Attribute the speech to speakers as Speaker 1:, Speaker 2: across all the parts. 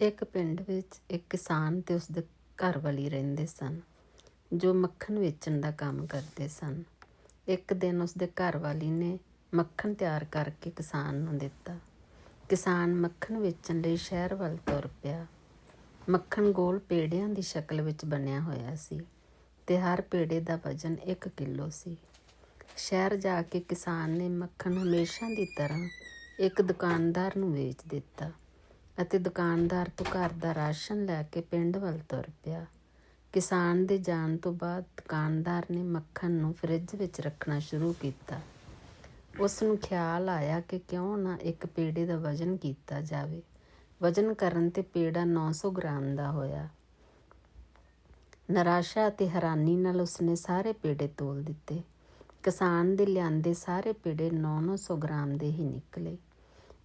Speaker 1: ਇੱਕ ਪਿੰਡ ਵਿੱਚ ਇੱਕ ਕਿਸਾਨ ਤੇ ਉਸਦੇ ਘਰ ਵਾਲੀ ਰਹਿੰਦੇ ਸਨ, ਜੋ ਮੱਖਣ ਵੇਚਣ ਦਾ ਕੰਮ ਕਰਦੇ ਸਨ। ਇੱਕ ਦਿਨ ਉਸਦੇ ਘਰ ਵਾਲੀ ਨੇ ਮੱਖਣ ਤਿਆਰ ਕਰਕੇ ਕਿਸਾਨ ਨੂੰ ਦਿੱਤਾ। ਕਿਸਾਨ ਮੱਖਣ ਵੇਚਣ ਲਈ ਸ਼ਹਿਰ ਵੱਲ ਤੁਰ ਪਿਆ। ਮੱਖਣ ਗੋਲ ਪੇੜਿਆਂ ਦੀ ਸ਼ਕਲ ਵਿੱਚ ਬਣਿਆ ਹੋਇਆ ਸੀ ਤੇ ਹਰ ਪੇੜੇ ਦਾ ਵਜ਼ਨ 1 ਕਿਲੋ ਸੀ। ਸ਼ਹਿਰ ਜਾ ਕੇ ਕਿਸਾਨ ਨੇ ਮੱਖਣ ਹਮੇਸ਼ਾ ਦੀ ਤਰ੍ਹਾਂ ਇੱਕ ਦੁਕਾਨਦਾਰ ਨੂੰ ਵੇਚ ਦਿੱਤਾ। ਅਤੇ ਦੁਕਾਨਦਾਰ ਤੋਂ ਘਰ ਦਾ ਰਾਸ਼ਨ ਲੈ ਕੇ ਪਿੰਡ ਵੱਲ ਤੁਰ ਪਿਆ। ਕਿਸਾਨ ਦੇ ਜਾਣ ਤੋਂ ਬਾਅਦ ਦੁਕਾਨਦਾਰ ਨੇ ਮੱਖਣ ਨੂੰ ਫਰਿੱਜ ਵਿੱਚ ਰੱਖਣਾ ਸ਼ੁਰੂ ਕੀਤਾ। ਉਸ ਨੂੰ ਖਿਆਲ ਆਇਆ ਕਿ ਕਿਉਂ ਨਾ ਇੱਕ ਪੇੜੇ ਦਾ ਵਜ਼ਨ ਕੀਤਾ ਜਾਵੇ। ਵਜ਼ਨ ਕਰਨ ਤੇ ਪੇੜਾ 900 ਗ੍ਰਾਮ ਦਾ ਹੋਇਆ। ਨਿਰਾਸ਼ਾ ਅਤੇ ਹੈਰਾਨੀ ਨਾਲ ਉਸਨੇ ਸਾਰੇ ਪੇੜੇ ਤੋਲ ਦਿੱਤੇ। ਕਿਸਾਨ ਦੇ ਲਿਆਂਦੇ ਸਾਰੇ ਪੇੜੇ 9-900 ਗ੍ਰਾਮ ਦੇ ਹੀ ਨਿਕਲੇ।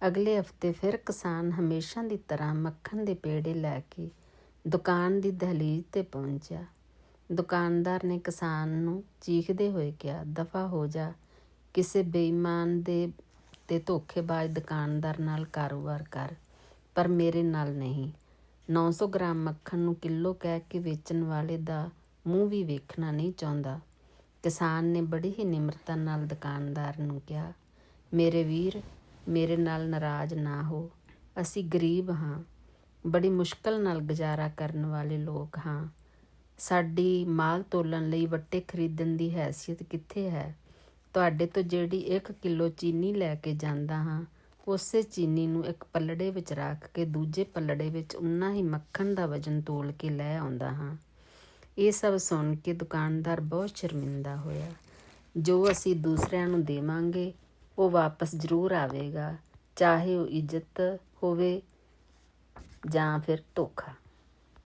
Speaker 1: ਅਗਲੇ ਹਫ਼ਤੇ ਫਿਰ ਕਿਸਾਨ ਹਮੇਸ਼ਾ ਦੀ ਤਰ੍ਹਾਂ ਮੱਖਣ ਦੇ ਪੇੜੇ ਲੈ ਕੇ ਦੁਕਾਨ ਦੀ ਦਹਲੀਜ਼ ਤੇ ਪਹੁੰਚਿਆ। ਦੁਕਾਨਦਾਰ ਨੇ ਕਿਸਾਨ ਨੂੰ ਚੀਖਦੇ ਹੋਏ ਕਿਹਾ, ਦਫਾ ਹੋ ਜਾ। ਕਿਸੇ ਬੇਈਮਾਨ ਦੇ ਤੇ ਧੋਖੇਬਾਜ਼ ਦੁਕਾਨਦਾਰ ਨਾਲ ਕਾਰੋਬਾਰ ਕਰ, ਪਰ ਮੇਰੇ ਨਾਲ ਨਹੀਂ। 900 ਗ੍ਰਾਮ ਮੱਖਣ ਨੂੰ ਕਿਲੋ ਕਹਿ ਕੇ ਵੇਚਣ ਵਾਲੇ ਦਾ ਮੂੰਹ ਵੀ ਵੇਖਣਾ ਨਹੀਂ ਚਾਹੁੰਦਾ। ਕਿਸਾਨ ਨੇ ਬੜੀ ਹੀ ਨਿਮਰਤਾ ਨਾਲ ਦੁਕਾਨਦਾਰ ਨੂੰ ਕਿਹਾ, ਮੇਰੇ ਵੀਰ ਮੇਰੇ ਨਾਲ ਨਾਰਾਜ਼ ਨਾ ਹੋ। ਅਸੀਂ ਗਰੀਬ ਹਾਂ। ਬੜੀ ਮੁਸ਼ਕਲ ਨਾਲ ਗੁਜ਼ਾਰਾ ਕਰਨ ਵਾਲੇ ਲੋਕ ਹਾਂ। ਸਾਡੀ ਮਾਲ ਤੋਲਣ ਲਈ ਵੱਟੇ ਖਰੀਦਣ ਦੀ ਹੈਸੀਅਤ ਕਿੱਥੇ ਹੈ? ਤੁਹਾਡੇ ਤੋਂ ਜਿਹੜੀ 1 ਕਿਲੋ ਚੀਨੀ ਲੈ ਕੇ ਜਾਂਦਾ ਹਾਂ, ਉਸੇ ਚੀਨੀ ਨੂੰ ਇੱਕ ਪੱਲੜੇ ਵਿੱਚ ਰੱਖ ਕੇ ਦੂਜੇ ਪੱਲੜੇ ਵਿੱਚ ਉਨਾ ਹੀ ਮੱਖਣ ਦਾ ਵਜ਼ਨ ਤੋਲ ਕੇ ਲੈ ਆਉਂਦਾ ਹਾਂ। ਇਹ ਸਭ ਸੁਣ ਕੇ ਦੁਕਾਨਦਾਰ ਬਹੁਤ ਸ਼ਰਮਿੰਦਾ ਹੋਇਆ। ਜੋ ਅਸੀਂ ਦੂਸਰਿਆਂ ਨੂੰ ਦੇਵਾਂਗੇ ਉਹ ਵਾਪਸ ਜ਼ਰੂਰ ਆਵੇਗਾ ਚਾਹੇ ਉਹ ਇੱਜ਼ਤ ਹੋਵੇ ਜਾਂ ਫਿਰ ਧੋਖਾ।